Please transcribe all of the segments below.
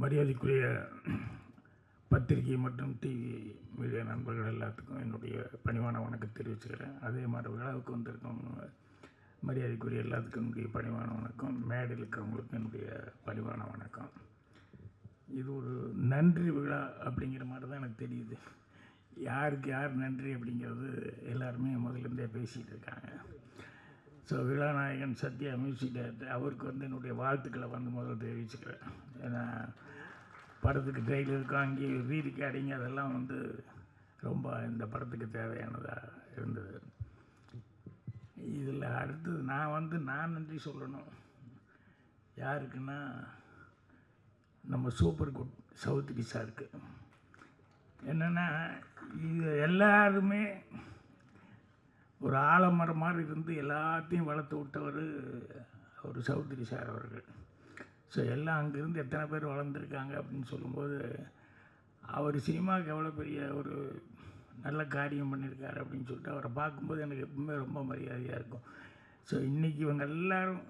மரியாதைக்குரிய பத்திரிகை மற்றும் டிவி மீடியா நண்பர்கள் எல்லாத்துக்கும் என்னுடைய பணிவான வணக்கம் தெரிவிச்சுக்கிறேன். அதே மாதிரி விழாவுக்கு வந்திருக்கவங்க மரியாதைக்குரிய எல்லாத்துக்கும் என்னுடைய பணிவான வணக்கம். மேடையில் இருக்கிறவங்களுக்கும் என்னுடைய பணிவான வணக்கம். இது ஒரு நன்றி விழா அப்படிங்கிற மாதிரி தான் எனக்கு தெரியுது. யாருக்கு யார் நன்றி அப்படிங்கிறது எல்லாருமே முதலிருந்தே பேசிகிட்டு இருக்காங்க. ஸோ விழாநாயகன் சத்யா மியூசிக் டைரக்டர் அவருக்கு வந்து என்னுடைய வாழ்த்துக்களை வந்து முதல்ல தெரிவிச்சுக்கிறேன். ஏன்னா படத்துக்கு ட்ரெயிலருக்கு வாங்கி ரீ ரெக்கார்டிங் அதெல்லாம் வந்து ரொம்ப இந்த படத்துக்கு தேவையானதாக இருந்தது. இதில் அடுத்தது நான் வந்து நான் நன்றி சொல்லணும். யாருக்குன்னா நம்ம சூப்பர் குட் சவுத்ரி சாருக்கு. என்னென்னா இது எல்லாருமே ஒரு ஆலமரம் மாதிரி இருந்து எல்லாத்தையும் வளர்த்து விட்டவர் அவர் சௌத்ரி சார் அவர்கள். ஸோ எல்லாம் அங்கேருந்து எத்தனை பேர் வளர்ந்துருக்காங்க அப்படின்னு சொல்லும்போது அவர் சினிமாவுக்கு எவ்வளோ பெரிய ஒரு நல்ல காரியம் பண்ணியிருக்காரு அப்படின்னு சொல்லிட்டு அவரை பார்க்கும்போது எனக்கு எப்பவுமே ரொம்ப மரியாதையாக இருக்கும். ஸோ இன்றைக்கி இவங்க எல்லோரும்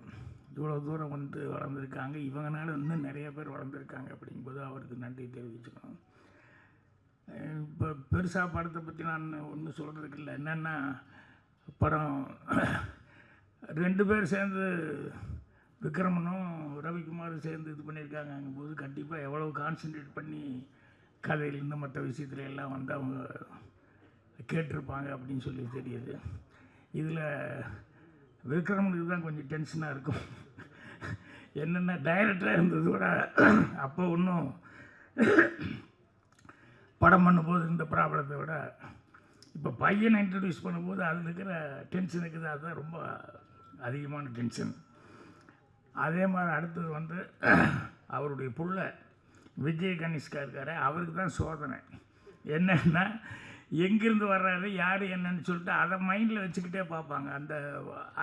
இவ்வளோ தூரம் வந்து வளர்ந்துருக்காங்க. இவங்கனால இன்னும் நிறைய பேர் வளர்ந்துருக்காங்க அப்படிங்கும்போது அவருக்கு நன்றி தெரிவிச்சுக்கணும். இப்போ பெருசாக படத்தை பற்றி நான் ஒன்றும் சொல்கிறதுக்கு இல்லை. என்னென்னா படம் ரெண்டு பேர் சேர்ந்து விக்ரமனும் ரவிக்குமாரும் சேர்ந்து இது பண்ணியிருக்காங்க போது கண்டிப்பாக எவ்வளோ கான்சன்ட்ரேட் பண்ணி கதையிலேருந்து மற்ற விஷயத்துல எல்லாம் வந்து அவங்க கேட்டிருப்பாங்க அப்படின்னு சொல்லி தெரியுது. இதில் விக்ரமனுக்கு தான் கொஞ்சம் டென்ஷனாக இருக்கும். என்னென்ன டைரக்டராக இருந்தது விட அப்போ ஒன்றும் படம் பண்ணும்போது இந்த ப்ராப்ளத்தை விட இப்போ பையனை இன்ட்ரடியூஸ் பண்ணும்போது அதில் இருக்கிற டென்ஷன் இருக்குது. அதுதான் ரொம்ப அதிகமான டென்ஷன் அதே மாதிரி அடுத்தது வந்து அவருடைய புள்ள விஜய் கணேஷ்கா இருக்கார். அவருக்கு தான் சோதனை. என்னன்னா எங்கேருந்து வர்றாரு யார் என்னன்னு சொல்லிட்டு அதை மைண்டில் வச்சுக்கிட்டே பார்ப்பாங்க. அந்த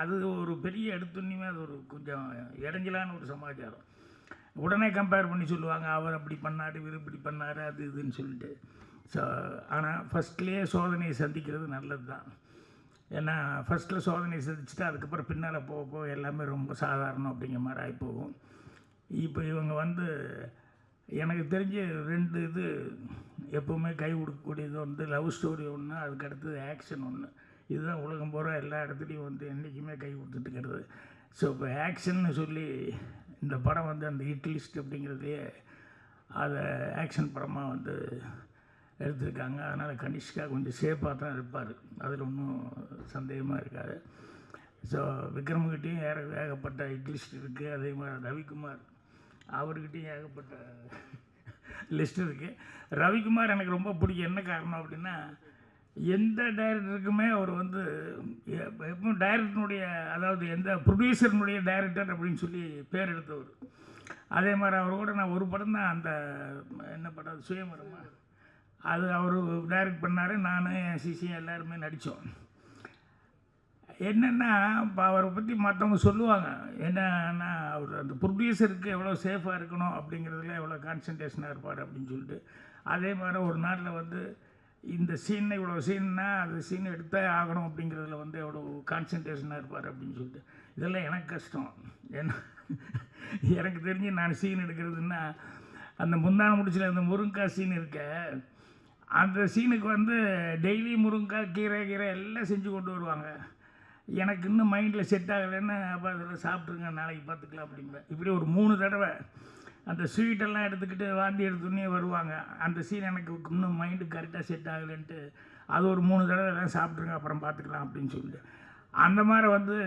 அது ஒரு பெரிய எடுத்துன்னுமே அது ஒரு கொஞ்சம் இடைஞ்சலான ஒரு சமாச்சாரம். உடனே கம்பேர் பண்ணி சொல்லுவாங்க அவர் அப்படி பண்ணார் இவர் இப்படி பண்ணார் அது இதுன்னு சொல்லிட்டு. ஸோ ஆனால் ஃபஸ்ட்லேயே சோதனையை சந்திக்கிறது நல்லது தான் ஏன்னா ஃபஸ்ட்டில் சோதனையை சந்திச்சுட்டு அதுக்கப்புறம் பின்னால் போக போக எல்லாமே ரொம்ப சாதாரணம் அப்படிங்கிற மாதிரி ஆகிப்போகும் இப்போ இவங்க வந்து எனக்கு தெரிஞ்சு ரெண்டு இது எப்போவுமே கை கொடுக்கக்கூடியது வந்து லவ் ஸ்டோரி ஒன்று அதுக்கு அடுத்தது ஆக்ஷன் ஒன்று இதுதான் உலகம் பூரா எல்லா இடத்துலையும் வந்து என்றைக்குமே கை கொடுத்துட்டுக்கிறது. ஸோ இப்போ ஆக்ஷன்னு சொல்லி இந்த படம் வந்து அந்த ஹிட் லிஸ்ட் அப்படிங்கிறதையே அதை ஆக்ஷன் படமாக வந்து எடுத்திருக்காங்க. அதனால் கனிஷ்கா கொஞ்சம் சேஃபாக தான் இருப்பார். அதில் ஒன்றும் சந்தேகமாக இருக்காது. ஸோ விக்ரம்கிட்டையும் ஏற ஏகப்பட்ட இட்லிஸ்ட் இருக்குது அதே மாதிரி ரவிக்குமார் அவர்கிட்டையும் ஏகப்பட்ட லிஸ்ட் இருக்குது ரவிக்குமார் எனக்கு ரொம்ப பிடிக்கும். என்ன காரணம் அப்படின்னா எந்த டைரக்டருக்குமே அவர் வந்து எப்பவும் டைரக்டனுடைய அதாவது எந்த ப்ரொடியூசர்னுடைய டைரக்டர் அப்படின்னு சொல்லி பேர் எடுத்தவர். அதே மாதிரி அவர் கூட நான் ஒரு படம் தான் அந்த என்ன படம் சுயமரமாக சுயமரமா அது அவர் டைரக்ட் பண்ணார் நான் என் சிசியும் எல்லாருமே நடித்தோம் என்னென்னா இப்போ அவரை பற்றி மற்றவங்க சொல்லுவாங்க. என்னன்னா அவர் அந்த ப்ரொடியூசருக்கு எவ்வளோ சேஃபாக இருக்கணும் அப்படிங்கிறதுல எவ்வளோ கான்சன்ட்ரேஷனாக இருப்பார் அப்படின்னு சொல்லிட்டு. அதே மாதிரி ஒரு நாட்டில் வந்து இந்த சீன் இவ்வளோ சீன்னா அந்த சீன் எடுத்தே ஆகணும் அப்படிங்கிறதுல வந்து எவ்வளோ கான்சன்ட்ரேஷனாக இருப்பார் அப்படின்னு சொல்லிட்டு. இதெல்லாம் எனக்கு கஷ்டம். ஏன்னா எனக்கு தெரிஞ்சு நான் சீன் எடுக்கிறதுன்னா அந்த முந்தான முடிச்சில் அந்த முருங்காய் சீன் இருக்க அந்த சீனுக்கு வந்து டெய்லி முருங்காய் கீரை கீரை எல்லாம் செஞ்சு கொண்டு வருவாங்க. எனக்கு இன்னும் மைண்டில் செட் ஆகலைன்னு அப்போ அதில் சாப்பிட்ருங்க நாளைக்கு பார்த்துக்கலாம் அப்படிங்கிற இப்படி ஒரு மூணு தடவை அந்த ஸ்வீட்டெல்லாம் எடுத்துக்கிட்டு வாந்தி எடுத்துன்னே வருவாங்க. அந்த சீன் எனக்கு இன்னும் மைண்டு கரெக்டாக செட் ஆகலைன்ட்டு அது ஒரு மூணு தடவை எல்லாம் சாப்பிட்ருங்க அப்புறம் பார்த்துக்கலாம் அப்படின்னு சொல்லிட்டு. அந்த மாதிரி வந்து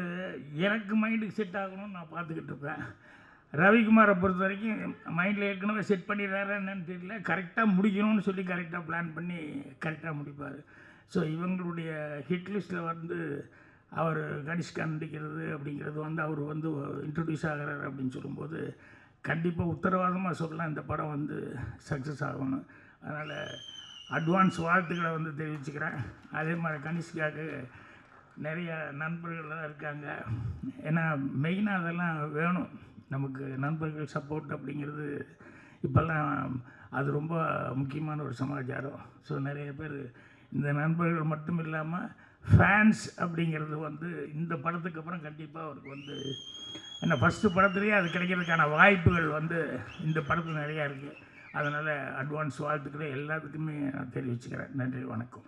எனக்கு மைண்டுக்கு செட் ஆகணும்னு நான் பார்த்துக்கிட்டு இருப்பேன். ரவிக்குமாரை பொறுத்த வரைக்கும் மைண்டில் ஏற்கனவே செட் பண்ணிடுறாரு என்னன்னு தெரியல. கரெக்டாக முடிக்கணும்னு சொல்லி கரெக்டாக பிளான் பண்ணி கரெக்டாக முடிப்பார். ஸோ இவங்களுடைய ஹிட் லிஸ்ட்டில் வந்து அவர் கனிஷ்கா நடிக்கிறது அப்படிங்கிறது வந்து அவர் வந்து இன்ட்ரடியூஸ் ஆகிறார் அப்படின்னு சொல்லும்போது கண்டிப்பாக உத்தரவாதமாக சொல்லலாம். இந்த படம் வந்து சக்ஸஸ் ஆகணும் அதனால் அட்வான்ஸ் வாழ்த்துக்களை வந்து தெரிவிச்சுக்கிறேன். அதே மாதிரி கனிஷ்காவுக்கு நிறைய நண்பர்கள்லாம் இருக்காங்க. ஏன்னா மெயினாக அதெல்லாம் வேணும். நமக்கு நண்பர்கள் சப்போர்ட் அப்படிங்கிறது இப்போல்லாம் அது ரொம்ப முக்கியமான ஒரு சமாச்சாரம். ஸோ நிறைய பேர் இந்த நண்பர்கள் மட்டும் இல்லாமல் ஃபேன்ஸ் அப்படிங்கிறது வந்து இந்த படத்துக்கு அப்புறம் கண்டிப்பாக அவருக்கு வந்து ஏன்னா ஃபஸ்ட்டு படத்துலேயே அது கிடைக்கிறதுக்கான வாய்ப்புகள் வந்து இந்த படத்தில் நிறையா இருக்குது அதனால் அட்வான்ஸ் வாழ்த்துக்களை எல்லாத்துக்குமே நான் தெரிவிச்சுக்கிறேன். நன்றி வணக்கம்.